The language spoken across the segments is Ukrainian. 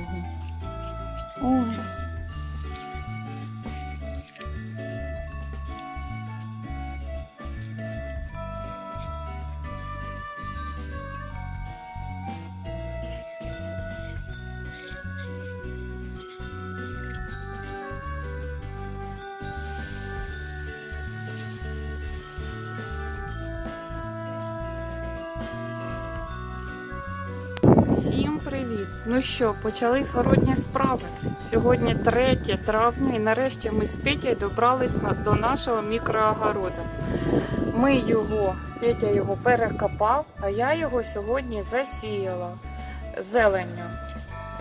його. Ой. Привіт! Ну що, почали городні справи. Сьогодні 3 травня і нарешті ми з Петєю добрались до нашого мікроогороду. Ми його, Петя його перекопав, а я його сьогодні засіяла зеленню.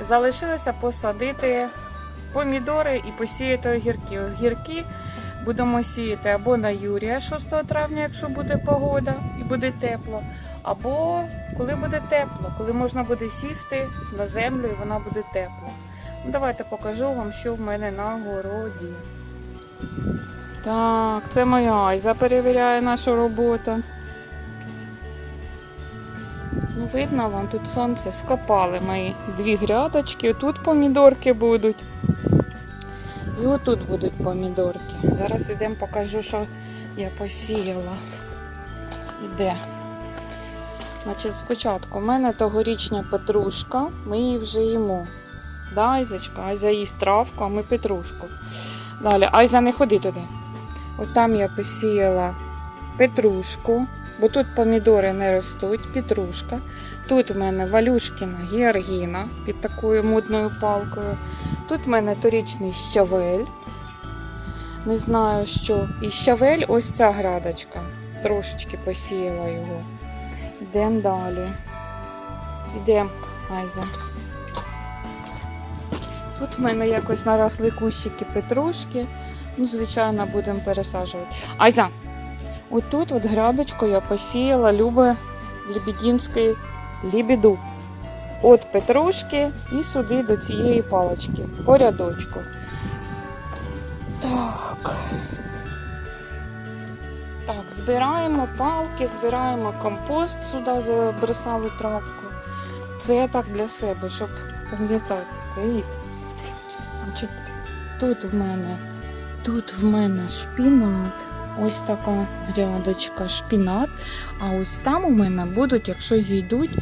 Залишилося посадити помідори і посіяти огірки. Огірки будемо сіяти або на Юрія 6 травня, якщо буде погода і буде тепло, або коли буде тепло, коли можна буде сісти на землю і вона буде тепла. Ну, давайте покажу вам, що в мене на городі. Так, це моя Айза перевіряє нашу роботу. Ну, видно вам, тут сонце скопали мої дві грядочки. Тут помідорки будуть. І отут будуть помідорки. Зараз ідемо покажу, що я посіяла. Іде. Значить, спочатку у мене тогорічня петрушка, ми її вже їмо. Да, Айзочка, Айза їсть травку, а ми петрушку. Далі, Айза, не ходи туди. От там я посіяла петрушку, бо тут помідори не ростуть, петрушка. Тут в мене валюшкіна георгіна під такою модною палкою. Тут в мене торічний щавель. Не знаю що. І щавель ось ця градочка. Трошечки посіяла його. Йдемо далі. Йдемо, Айза. Тут в мене якось наросли кущики петрушки. Ну, звичайно, будемо пересаджувати. Айза, отут от грядочку я посіяла любе лебедінський лібіду. От петрушки і сюди до цієї палочки. По рядочку. Так. Так, збираємо палки, збираємо компост, сюди забросали травку. Це так для себе, щоб пам'ятати. Тут в мене, тут в мене шпінат. Ось така грядочка шпінат. А ось там у мене будуть, якщо зійдуть,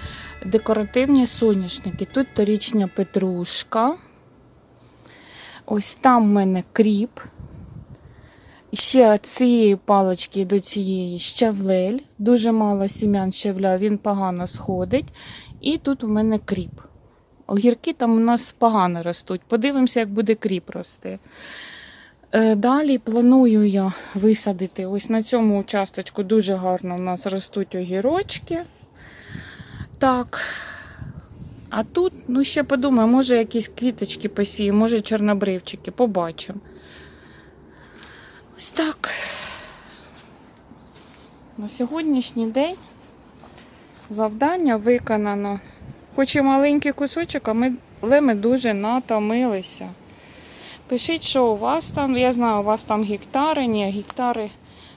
декоративні соняшники. Тут торічня петрушка. Ось там в мене кріп. Ще цієї палочки до цієї щавлель. Дуже мало сім'ян щавля, він погано сходить. І тут у мене кріп. Огірки там у нас погано ростуть. Подивимося, як буде кріп рости. Е, Далі планую я висадити. Ось на цьому участочку дуже гарно у нас ростуть огірочки. Так. А тут, ну ще подумаю, може якісь квіточки посію, може чорнобривчики, побачимо. Ось так. На сьогоднішній день завдання виконано. Хоч і маленький кусочок, але ми дуже натомилися. Пишіть, що у вас там. Я знаю, у вас там гектари, ні, гектари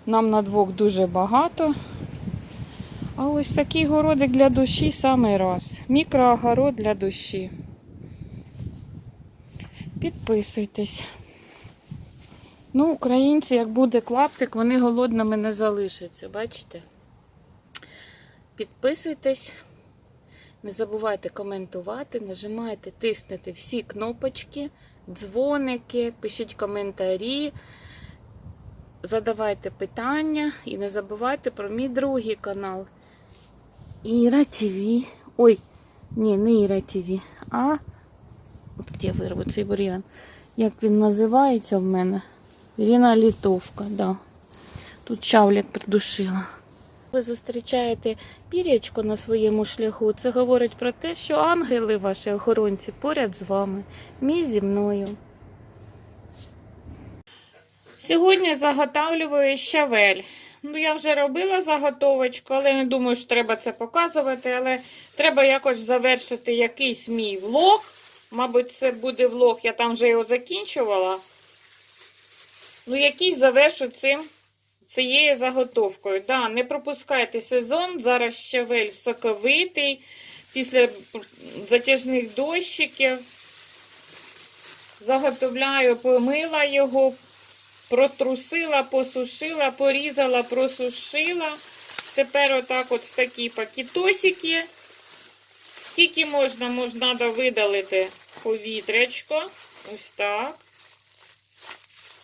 нам на двох дуже багато. А ось такий городик для душі самий раз. Мікроогород для душі. Підписуйтесь. Ну, українці, як буде клаптик, вони голодними не залишаться, бачите? Підписуйтесь, не забувайте коментувати, нажимайте, тиснете всі кнопочки, дзвоники, пишіть коментарі, задавайте питання і не забувайте про мій другий канал. Іра ТВ. Ой, ні, не Іра ТВ, а от я вирву цей бур'ян. Як він називається в мене? Ірина Літовка, да. Тут чавлять придушила. Ви зустрічаєте пір'ячко на своєму шляху. Це говорить про те, що ангели ваші охоронці поряд з вами, мій зі мною. Сьогодні заготавлюю щавель. Ну, я вже робила заготовочку, але не думаю, що треба це показувати. Але треба якось завершити якийсь мій влог. Мабуть, це буде влог, я там вже його закінчувала. Ну, якийсь завершу цим, цією заготовкою. Да, не пропускайте сезон. Зараз щавель соковитий. Після затяжних дощиків заготовляю, помила його, прострусила, посушила, порізала, просушила. Тепер отак от в такі пакетосики. Скільки можна, можна видалити повітрячко. Ось так.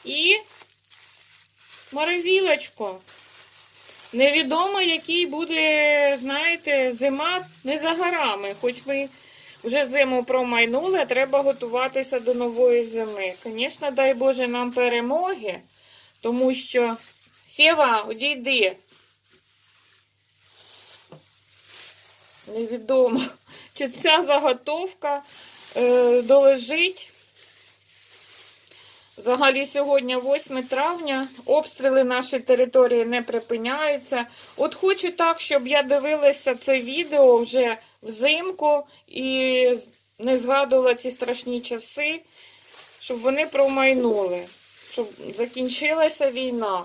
І морозилочку. Невідомо, який буде, знаєте, зима не за горами. Хоч ми вже зиму промайнули, треба готуватися до нової зими. Звісно, дай Боже нам перемоги, тому що Сєва, одійди. Невідомо, чи ця заготовка е, долежить. Взагалі сьогодні 8 травня, обстріли нашої території не припиняються. От хочу так, щоб я дивилася це відео вже взимку і не згадувала ці страшні часи, щоб вони промайнули, щоб закінчилася війна.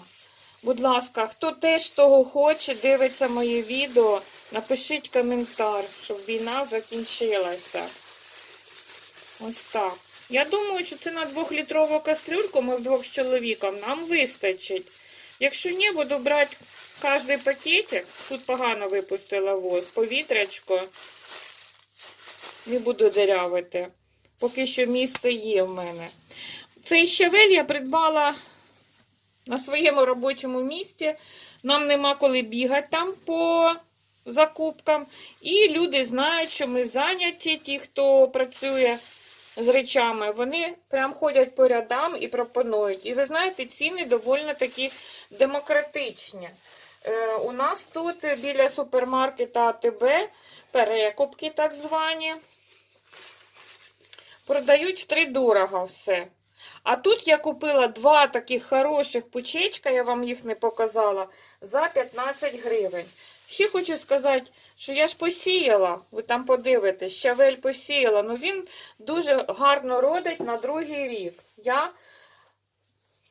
Будь ласка, хто теж того хоче, дивиться моє відео, напишіть коментар, щоб війна закінчилася. Ось так. Я думаю, що це на двохлітрову кастрюльку ми вдвох з чоловіком нам вистачить. Якщо ні, буду брати кожний пакетик. Тут погано випустила воз, повітрячко. Не буду дирявити. Поки що місце є в мене. Цей щавель я придбала на своєму робочому місці. Нам нема коли бігати там по закупкам. І люди знають, що ми зайняті, ті, хто працює з речами, вони прям ходять по рядам і пропонують. І ви знаєте, ціни доволі такі демократичні. Е, у нас тут біля супермаркета АТБ перекупки так звані. Продають втридорого все. А тут я купила два таких хороших пучечка, я вам їх не показала, за 15 гривень. Ще хочу сказати, що я ж посіяла, ви там подивитесь, щавель посіяла, ну він дуже гарно родить на другий рік. Я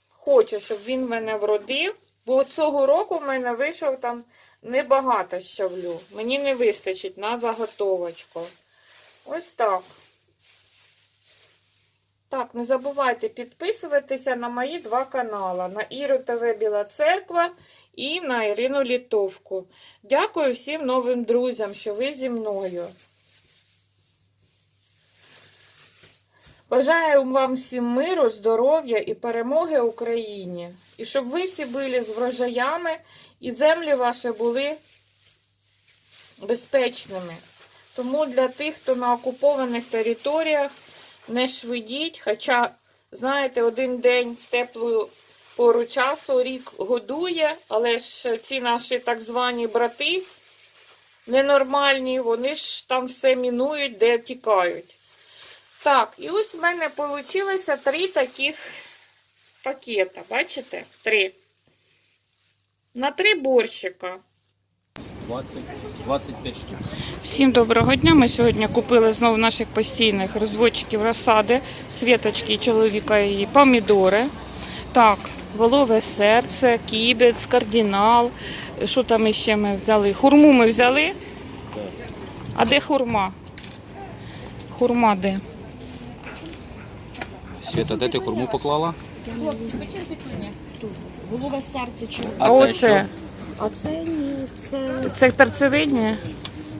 хочу, щоб він мене вродив, бо цього року в мене вийшов там небагато щавлю. Мені не вистачить на заготовочку. Ось так. Так, не забувайте підписуватися на мої два канали: на Іру ТВ Біла Церква і на Ірину Літовку. Дякую всім новим друзям, що ви зі мною. Бажаю вам всім миру, здоров'я і перемоги Україні. І щоб ви всі були з врожаями і землі ваші були безпечними. Тому для тих, хто на окупованих територіях, не швидіть, хоча, знаєте, один день в теплу пору часу рік годує, але ж ці наші так звані брати ненормальні, вони ж там все мінують, де тікають. Так, і ось в мене вийшло три таких пакета. Бачите? Три. На три борщика. 20, 25 штук. Всім доброго дня. Ми сьогодні купили знову наших постійних розводчиків розсади, світочки чоловіка і помідори. Так, волове серце, кібець, кардинал. Що там іще ми взяли? Хурму ми взяли. А де хурма? Хурма де? Света, де ти хурму поклала? Хлопці, почерпіть мені. Голове серце чого? А, А це оце? А це ні, це. Це перцевидні?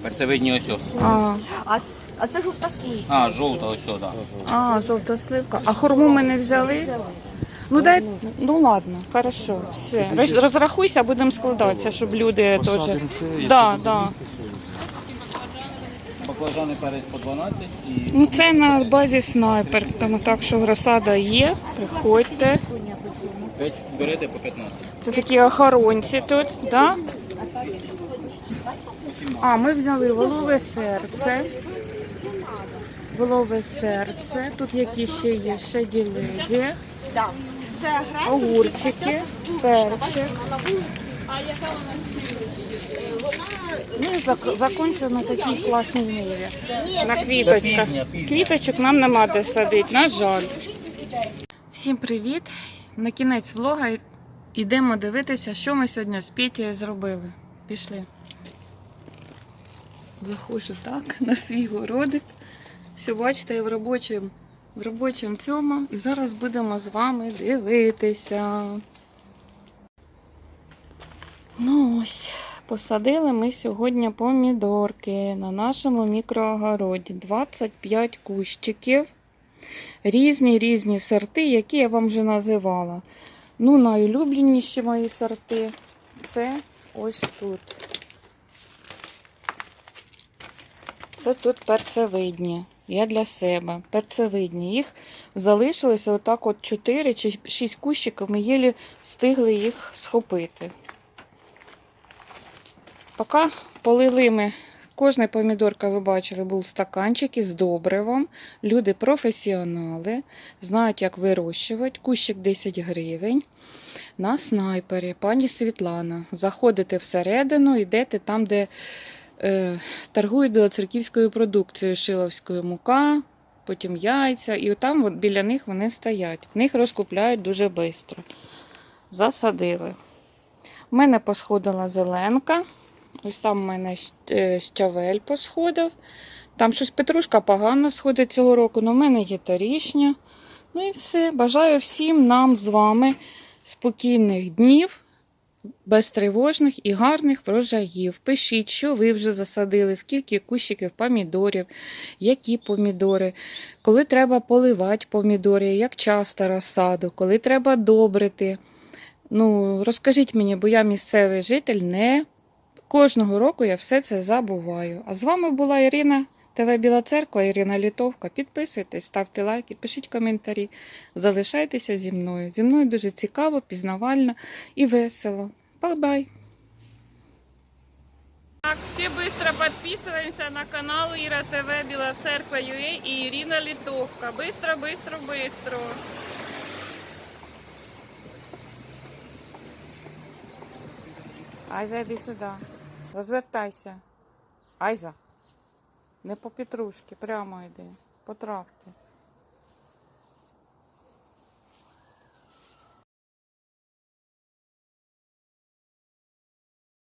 Перцевидні ось. А, А, а це жовта слів. А, жовта ось, да. а, жовта сливка. А хурму ми не взяли? Ну дай, ну ладно, хорошо, все. Роз- Розрахуйся, будемо складатися, щоб люди теж. Да, да. Баклажани перець по 12 і Ну це на базі снайпер, тому так що розсада є. Приходьте. 5 берете по 15. Це такі охоронці тут, да? А, ми взяли волове серце. Волове серце. Тут які ще є ще Так. Агресія. огурчики, перчик. Ну і зак- закончу на такій класній ниві. На квіточках. Квіточок нам нема де садити, на жаль. Всім привіт! На кінець влога йдемо дивитися, що ми сьогодні з Петєю зробили. Пішли. Заходжу так, на свій городик. Все, бачите, я в робочому в робочому цьому. І зараз будемо з вами дивитися. Ну ось, посадили ми сьогодні помідорки на нашому мікроогороді. 25 кущиків. Різні різні сорти, які я вам вже називала. Ну, найулюбленіші мої сорти це ось тут. Це тут перцевидні. Я для себе. Перцевидні. Їх залишилося отак от 4 чи 6 кущиків. Ми єлі встигли їх схопити. Поки полили ми. Кожна помідорка, ви бачили, був стаканчик із добривом. Люди професіонали, знають, як вирощувати. Кущик 10 гривень. На снайпері, пані Світлана. Заходите всередину, йдете там, де е, торгують білоцерківською продукцією, шиловською мука, потім яйця. І там от біля них вони стоять. В них розкупляють дуже швидко. Засадили. У мене посходила зеленка. Ось там у мене е, щавель посходив. Там щось петрушка погано сходить цього року, але в мене є торішня. Ну і все. Бажаю всім нам з вами спокійних днів, безтривожних і гарних врожаїв. Пишіть, що ви вже засадили, скільки кущиків помідорів, які помідори, коли треба поливати помідори, як часто розсаду, коли треба добрити. Ну, розкажіть мені, бо я місцевий житель, не кожного року я все це забуваю. А з вами була Ірина. ТВ Біла Церква, Ірина Літовка. Підписуйтесь, ставте лайки, пишіть коментарі, залишайтеся зі мною. Зі мною дуже цікаво, пізнавально і весело. Бай-бай! Так, всі швидко підписуємося на канал Іра ТВ Біла Церква ЮЕ і Ірина Літовка. Бистро, бистро, бистро. Айза, йди сюди. Розвертайся. Айза. Не по петрушки, прямо йди. По травці.